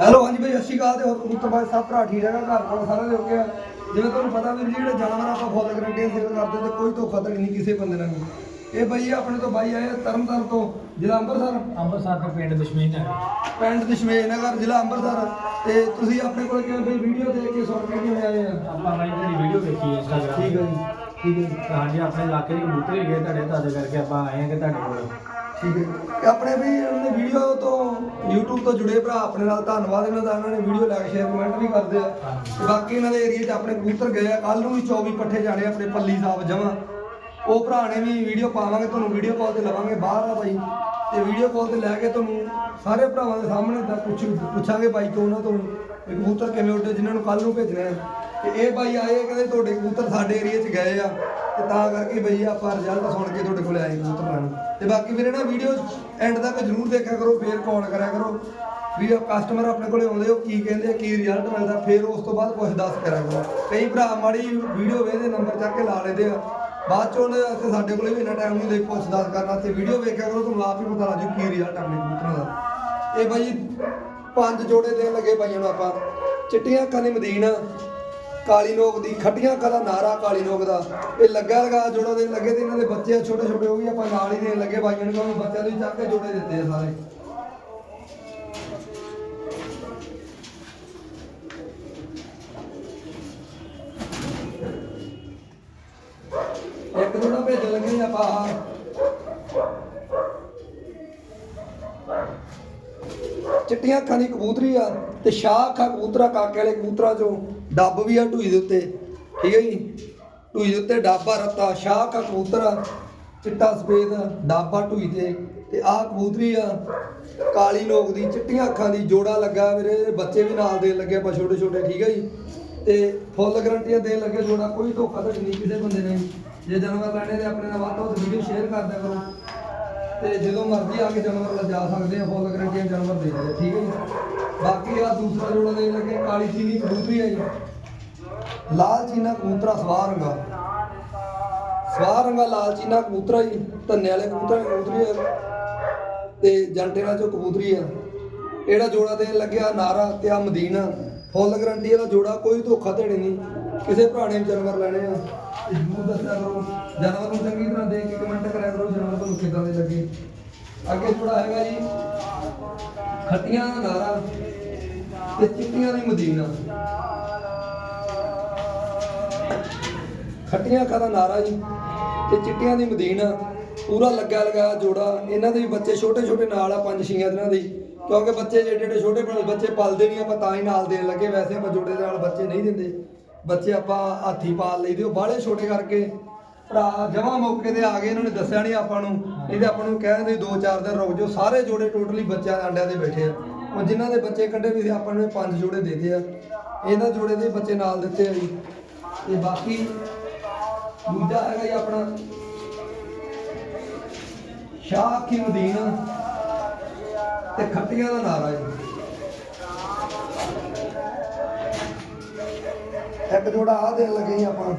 Hello ਹਾਂਜੀ ਭਾਈ ਸਤਿ ਸ਼੍ਰੀ ਅਕਾਲ ਤੇ ਹੋਰ ਕਬੂਤਰ ਬਾਈ ਸਭ ਭਰਾ ਠੀਕ ਹੈਗਾ ਘਰ ਕੋਲ ਸਾਰਾ ਦੇ ਓਕੇ ਆ। ਜਿਵੇਂ ਤੁਹਾਨੂੰ ਪਤਾ ਵੀ ਜਿਹੜੇ ਜਾਨਵਰ ਆਪਾਂ ਫੁੱਲ ਗਰੰਟੀਆਂ ਸੇਲ ਕਰਦੇ ਤੇ ਕੋਈ ਧੋਖਾ ਧੜੀ ਨਹੀਂ ਕਿਸੇ ਬੰਦੇ ਨਾਲ। ਇਹ ਬਾਈ ਆਪਣੇ ਤੋਂ ਬਾਈ ਆਏ ਆ ਤਰਨਤਾਰਨ ਤੋਂ ਜ਼ਿਲ੍ਹਾ ਅੰਮ੍ਰਿਤਸਰ। ਅੰਮ੍ਰਿਤਸਰ ਦੇ ਪਿੰਡ ਦਸ਼ਮੇਸ਼ ਹੈ ਪਿੰਡ ਦਸ਼ਮੇਸ਼ ਨਗਰ ਜ਼ਿਲ੍ਹਾ ਅੰਮ੍ਰਿਤਸਰ। ਤੇ ਤੁਸੀਂ ਆਪਣੇ ਕੋਲ ਕਿਵੇਂ ਬਈ ਵੀਡੀਓ ਦੇਖ ਕੇ ਸੁਣ ਕੇ ਕਿਵੇਂ ਆਏ ਆ? ਆਪਾਂ ਮੈਂ ਜਿਹੜੀ ਵੀਡੀਓ ਦੇਖੀ ਇੰਸਟਾਗ੍ਰਾਮ ਠੀਕ ਹੈ ਜੀ ਠੀਕ ਹੈ ਜੀ। ਹਾਂਜੀ ਆਪਣੇ ਇਲਾਕੇ ਦੇ ਕਬੂਤਰ ਹੀ ਗਏ ਤੁਹਾਡੇ ਤੁਹਾਡੇ ਕਰਕੇ ਆਪਾਂ ਆਏ ਹਾਂ ਕਿ ਤੁਹਾਡੇ ਕੋਲ। ਠੀਕ ਹੈ। ਆਪਣੇ ਵੀ ਉਹਨੇ ਵੀਡੀਓ ਤੋਂ YouTube ਤੋਂ ਜੁੜੇ ਭਰਾ ਆਪਣੇ ਨਾਲ ਧੰਨਵਾਦ ਇਹਨਾਂ ਦਾ ਇਹਨਾਂ ਨੇ ਵੀਡੀਓ ਲਾਈਕ ਸ਼ੇਅਰ ਕਮੈਂਟ ਵੀ ਕਰਦੇ ਆ। ਤੇ ਬਾਕੀ ਇਹਨਾਂ ਦੇ ਏਰੀਆ 'ਚ ਆਪਣੇ ਕਬੂਤਰ ਗਏ ਆ ਕੱਲ ਨੂੰ ਵੀ 24 ਪੱਠੇ ਜਾਣੇ ਆਪਣੇ ਪੱਲੀ ਸਾਹਿਬ ਜਮਾ ਉਹ ਭਰਾ ਨੇ ਵੀ ਵੀਡੀਓ ਪਾਵਾਂਗੇ ਤੁਹਾਨੂੰ ਵੀਡੀਓ ਕਾਲ ਤੇ ਲਵਾਂਗੇ ਬਾਹਰ ਆ ਬਾਈ। ਤੇ ਵੀਡੀਓ ਕਾਲ ਤੇ ਲੈ ਕੇ ਤੁਹਾਨੂੰ ਸਾਰੇ ਭਰਾਵਾਂ ਦੇ ਸਾਹਮਣੇ ਦਾ ਪੁੱਛ ਪੁੱਛਾਂਗੇ ਬਾਈ ਤੋਂ ਉਹਨਾਂ ਤੋਂ ਕਬੂਤਰ ਕਿਵੇਂ ਉੱਡੇ ਜਿਨ੍ਹਾਂ ਨੂੰ ਕੱਲ ਨੂੰ ਭੇਜਣੇ ਆ ਤੇ ਇਹ ਬਾਈ ਆਏ ਕਹਿੰਦੇ ਤੁਹਾਡੇ ਕਬੂਤਰ ਸਾਡੇ ਏਰੀਆ 'ਚ ਗਏ ਆ ਤੇ ਤਾਂ ਕਰਕੇ ਬਈ ਆਪਾਂ ਰਿਜ਼ਲਟ ਸੁਣ ਕੇ ਤੁਹਾਡੇ ਕੋਲ ਆਏ ਕਬੂਤਰ ਲੈਣ। ਤੇ ਬਾਕੀ ਮੇਰੇ ਨਾ ਵੀਡੀਓ ਐਂਡ ਤੱਕ ਜਰੂਰ ਦੇਖਿਆ ਕਰੋ, ਫੇਰ ਕਾਲ ਕਰਿਆ ਕਰੋ। ਵੀ ਕਸਟਮਰ ਆਪਣੇ ਕੋਲੇ ਆਉਂਦੇ ਹੋ ਕੀ ਕਹਿੰਦੇ ਆ, ਕੀ ਰਿਜ਼ਲਟ ਮਿਲਦਾ, ਫੇਰ ਉਸ ਤੋਂ ਬਾਅਦ ਕੁਝ ਦੱਸ ਕਰਿਆ ਕਰੋ। ਕਈ ਭਰਾ ਮਾੜੀ ਵੀਡੀਓ ਵੇਖਦੇ ਨੰਬਰ ਚੱਕ ਕੇ ਲਾ ਲੈਂਦੇ ਆ। ਬਾਅਦ 'ਚੋਂ ਉਹਨੇ ਸਾਡੇ ਕੋਲੇ ਵੀ ਇੰਨਾ ਟਾਈਮ ਨਹੀਂ ਦੇ ਪੁੱਛ ਦੱਸ ਕਰਨਾ ਤੇ ਵੀਡੀਓ ਵੇਖਿਆ ਕਰੋ, ਤੁਹਾਨੂੰ ਆਪ ਹੀ ਪਤਾ ਲੱਗ ਜੂ ਕੀ ਰਿਜ਼ਲਟ ਆਪਣੇ ਕਬੂਤਰਾਂ ਦਾ। ਇਹ ਬਾਈ ਪੰਜ ਜੋੜੇ ਦੇਣ ਲੱਗੇ ਬਾਈਆਂ ਨੂੰ ਆਪਾਂ। ਚਿੱਟੀਆਂ ਅੱਖਾਂ ਦੀ ਮਦੀਨਾ ਕਾਲੀ ਨੋਕ ਦੀ ਖੱਟੀਆਂ ਅੱਖਾਂ ਦਾ ਨਾਰਾ ਕਾਲੀ ਨੋਕ ਦਾ। ਇਹ ਲੱਗਾ ਲਗਾ ਜੋੜਾ ਦੇਣ ਲੱਗੇ ਤੇ ਇਹਨਾਂ ਦੇ ਬੱਚੇ ਆ, ਛੋਟੇ ਛੋਟੇ, ਉਹ ਵੀ ਆਪਾਂ ਨਾਲ ਹੀ ਦੇਣ ਲੱਗੇ ਬਾਈਆਂ ਨੂੰ, ਕਿਉਂਕਿ ਬੱਚਿਆਂ ਨੂੰ ਚੱਕ ਕੇ ਜੋੜੇ ਦਿੱਤੇ ਆ ਸਾਰੇ। ਇੱਕ ਜੋੜਾ ਭੇਜਣ ਲੱਗੇ ਆਪਾਂ ਆਹ। ਚਿੱਟੀਆਂ ਅੱਖਾਂ ਦੀ ਕਬੂਤਰੀ ਆ, ਤੇ ਸ਼ਾਹ ਅੱਖਾਂ ਕਬੂਤਰਾ, ਕਾਕੇ ਵਾਲੇ ਕਬੂਤਰਾਂ ਚੋਂ। ਡੱਬ ਵੀ ਆ ਢੂਈ ਦੇ ਉੱਤੇ, ਠੀਕ ਹੈ ਜੀ? ਢੂਈ ਦੇ ਉੱਤੇ ਡੱਬਾ ਰੱਤਾ, ਸ਼ਾਹ ਅੱਖਾਂ ਕਬੂਤਰ ਆ, ਚਿੱਟਾ ਸਫੇਦ, ਡੱਬਾ ਢੂਈ ਤੇ ਤੇ ਆਹ ਕਬੂਤਰੀ ਆ, ਕਾਲੀ ਨੋਕ ਦੀ ਚਿੱਟੀਆਂ ਅੱਖਾਂ ਦੀ ਜੋੜਾ ਲੱਗਾ ਮੇਰੇ ਬੱਚੇ ਵੀ ਨਾਲ ਦੇਣ ਲੱਗੇ ਆਪਾਂ ਛੋਟੇ ਛੋਟੇ ਠੀਕ ਹੈ ਜੀ? ਤੇ ਫੁੱਲ ਗਰੰਟੀਆਂ ਦੇਣ ਲੱਗੇ ਜੋੜਾ, ਕੋਈ ਧੋਖਾ ਧੜੀ ਨਹੀਂ ਕਿਸੇ ਬੰਦੇ ਨੇ। ਜੇ ਜਾਨਵਰ ਲੈਣੇ ਤੇ ਆਪਣੇ ਨਾਲ ਵੱਧ ਤੋਂ ਵੱਧ ਵੀਡੀਓ ਸ਼ੇਅਰ ਕਰ ਦਿਆ ਕਰੋ। ਤੇ ਜਦੋਂ ਮਰਜ਼ੀ ਆ ਕੇ ਜਾਨਵਰ ਲਿਜਾ ਸਕਦੇ ਆ, ਫੁੱਲ ਗਰੰਟੀਆਂ ਜਾਨਵਰ ਦੇ ਦਿੰਦੇ ਠੀਕ ਹੈ ਜੀ? ਬਾਕੀ ਆ ਦੂਸਰਾ ਜੋੜਾ ਦੇ ਲੱਗੇ ਕਾਲੀ ਚੀਨੀ ਕਬੂਤਰੀ ਹੈ ਜੀ। ਲਾਲ ਚੀਨਾ ਕਬੂਤਰਾ ਸਵਾਰ ਰੰਗਾ। ਲਾਲ ਚੀਨਾ ਕਬੂਤਰਾ ਜੀ, ਧੰਨੇ ਵਾਲੇ ਕਬੂਤਰ ਕਬੂਤਰੀ ਹੈ ਤੇ ਜੰਟੇਰਾ ਚੋਂ ਕਬੂਤਰੀ ਆ, ਇਹਦਾ ਜੋੜਾ ਦੇਣ ਲੱਗਿਆ ਨਾਰਾ ਤੇ ਆ ਮਦੀਨਾ। ਫੁੱਲ ਗਰੰਟੀ ਇਹਦਾ ਜੋੜਾ ਕੋਈ ਧੋਖਾ ਧੜੇ ਨਹੀਂ। ਕਿਸੇ ਭਰਾਣੇ ਜਾਨਵਰ ਲੈਣੇ ਆ। ਜ਼ਰੂਰ ਦੱਸਿਆ ਕਰੋ, ਜਾਨਵਰ ਨੂੰ ਚੰਗੀ ਤਰ੍ਹਾਂ ਦੇਖ ਕੇ ਕਮੈਂਟ ਕਰਿਆ ਕਰੋ, ਜਾਨਵਰ ਤੁਹਾਨੂੰ ਕਿੱਦਾਂ ਦੇ ਲੱਗੇ। ਅੱਗੇ ਜੋੜਾ ਹੈਗਾ ਜੀ। ਖੱਟੀਆਂ ਦਾ ਨਾਰਾ ਤੇ ਚਿੱਟੀਆਂ ਦੀ ਮਦੀਨਾ। ਖੱਟੀਆਂ ਅੱਖਾਂ ਦਾ ਨਾਰਾ ਜੀ ਤੇ ਚਿੱਟੀਆਂ ਦੀ ਮਦੀਨਾ। ਪੂਰਾ ਲੱਗਾ ਲਗਾ ਜੋੜਾ। ਇਹਨਾਂ ਦੇ ਵੀ ਬੱਚੇ ਛੋਟੇ ਛੋਟੇ ਨਾਲ ਆ, ਪੰਜ ਛੀਆਂ ਦਿਨਾਂ ਦੇ। ਕਿਉਂਕਿ ਬੱਚੇ ਜਿਹੜੇ ਜਿਹੜੇ ਛੋਟੇ ਬੜੇ ਬੱਚੇ ਪਲਦੇ ਨਹੀਂ, ਆਪਾਂ ਤਾਂ ਹੀ ਨਾਲ ਦੇਣ ਲੱਗੇ। ਵੈਸੇ ਆਪਾਂ ਜੋੜੇ ਦੇ ਨਾਲ ਬੱਚੇ ਨਹੀਂ ਦਿੰਦੇ। ਬੱਚੇ ਆਪਾਂ ਹਾਥੀ ਪਾਲ ਲਈਦੇ, ਉਹ ਬਾਹਲੇ ਛੋਟੇ ਕਰਕੇ ਭਰਾ ਜਮਾ ਮੌਕੇ ਤੇ ਆ ਗਏ, ਇਹਨਾਂ ਨੇ ਦੱਸਿਆ ਨਹੀਂ ਆਪਾਂ ਨੂੰ। ਇਹਦੇ ਆਪਾਂ ਨੂੰ ਕਹਿੰਦੇ ਦੋ ਚਾਰ ਦਿਨ ਰੁਕ ਜਾਓ। ਸਾਰੇ ਜੋੜੇ ਟੋਟਲੀ ਬੱਚਿਆਂ ਦੇ ਅੰਡਿਆਂ ਦੇ ਬੈਠੇ ਆ। ਉਹ ਜਿਨ੍ਹਾਂ ਦੇ ਬੱਚੇ ਕੱਢੇ ਵੀ ਸੀ, ਆਪਾਂ ਨੂੰ ਪੰਜ ਜੋੜੇ ਦੇ ਦੇ ਆ ਇਹਨਾਂ ਜੋੜੇ ਦੇ ਬੱਚੇ ਨਾਲ ਦਿੱਤੇ ਆ ਜੀ। ਤੇ ਬਾਕੀ ਦੂਜਾ ਹੈਗਾ ਜੀ ਆਪਣਾ ਸ਼ਾਹ ਕੀ ਮਦੀਨਾ ਤੇ ਖੱਟੀਆਂ ਦਾ ਨਾਰਾ ਜੀ। ਇੱਕ ਜੋੜਾ ਆ ਦੇਣ ਲੱਗੇ ਆਪਾਂ।